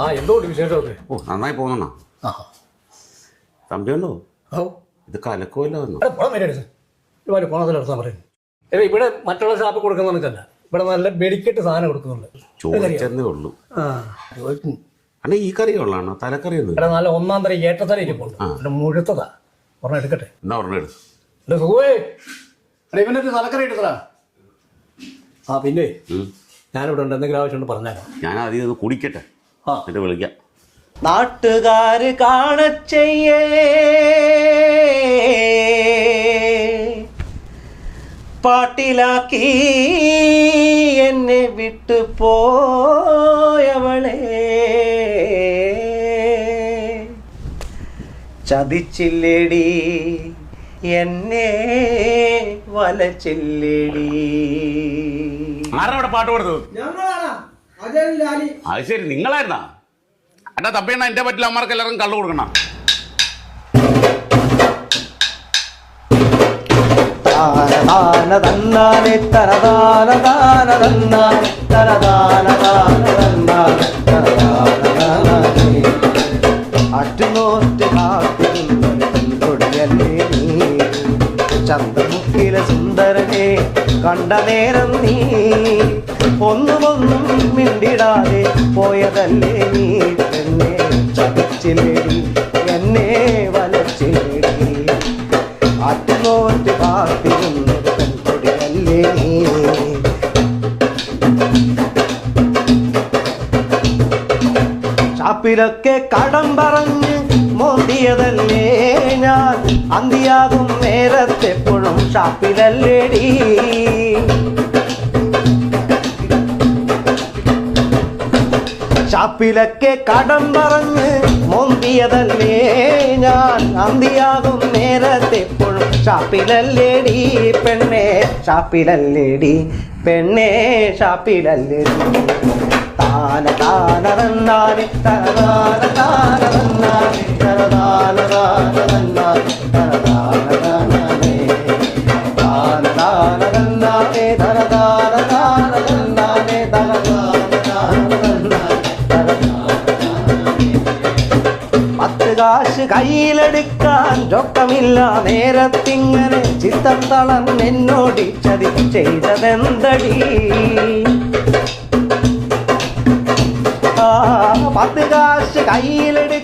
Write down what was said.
ആ എന്തോണ്ട് വിശേഷമൊക്കെ? ഓ നന്നായി പോകുന്ന സംശയമുണ്ടോ ഓ. ഇത് കലക്കുമല്ലോ ഒരുപാട് പണത്തിൽ എടുത്താൽ പറയും ഇവിടെ മറ്റുള്ള ഷാപ്പിൽ കൊടുക്കുന്നതല്ല ഇവിടെ നല്ല വെടിക്കെട്ട് സാധനം കൊടുക്കുന്നുണ്ട്. ചോദിച്ചെന്നേ ഉള്ളൂ. അല്ല ഈ കറി ഉള്ളതാണോ? തലക്കറി ഇവിടെ നല്ല ഒന്നാം തരം ഏറ്റത്തല ഇരിപ്പോൾ മുഴുത്തതാ. ഒരെണ്ണം എടുക്കട്ടെ. എന്നാ ഒരെണ്ണം എടുത്തു അല്ലെ സുഖേ എടാ ഇവനൊരു തലക്കറി എടുത്തതാ ആ പിന്നെ? ഞാനിവിടെ ഉണ്ട്. എന്തെങ്കിലും ആവശ്യമുണ്ട് പറഞ്ഞാലോ ഞാൻ ആദ്യം കുടിക്കട്ടെ. ആ. എന്നിട്ട് വിളിക്കാം. നാട്ടുകാര് കാണച്ചെയ്യേ പാട്ടിലാക്കി എന്നെ വിട്ടു പോയവളെ. ചതിച്ചില്ലേടി. എന്നെ വലച്ചില്ലേടി ആരാ അവിടെ പാട്ട് കൊടുത്തത് അത് ശരി നിങ്ങളായിരുന്നാ? എന്റെ തപ്പിയണ്ണ എന്റെ പറ്റില്ല അമ്മമാർക്ക് എല്ലാവർക്കും കള്ളു കൊടുക്കണം. താന തന്നാനെ തരദാന താന തന്നാനെ തരദാന തനതാന താനാനെ. ചന്തമുക്കിലെ സുന്ദരനെ കണ്ട നേരം നീ ഒന്നുമൊന്നും മിണ്ടിടാതെ പോയതല്ലേ നീ എന്നെ ചതിച്ചില്ലേടി എന്നെ വലച്ചില്ലേടി ഷാപ്പിലൊക്കെ കടം പറഞ്ഞ് മോന്തിയതല്ലേ ഞാൻ? അന്തിയാകും നേരത്തെപ്പോഴും ഷാപ്പിലല്ലേടി ഷാപ്പിലൊക്കെ കടം പറഞ്ഞ് മോന്തിയതല്ലേ ഞാൻ? അന്തിയാകും നേരത്തെപ്പോഴും ഷാപ്പിലല്ലേടി പെണ്ണേ? ഷാപ്പിലല്ലേടി പെണ്ണേ? ഷാപ്പിലല്ലേടി താന താന തന്നാനെ തനതാന താന തന്നാനെ തനതാന താന തന്നാനെ തനതാന താനാനെ താന താന തന്നാനെ തനതാന താന തന്നാനെ തനതാന താന തന്നാനെ പത്ത് കാശ് കയ്യിലെടുക്കാൻ ചൊക്കമില്ല നേരത്തിങ്ങനെ ചിത്തം തളൻ എന്നോടി ചതി ചെയ്തതെന്തടി ahí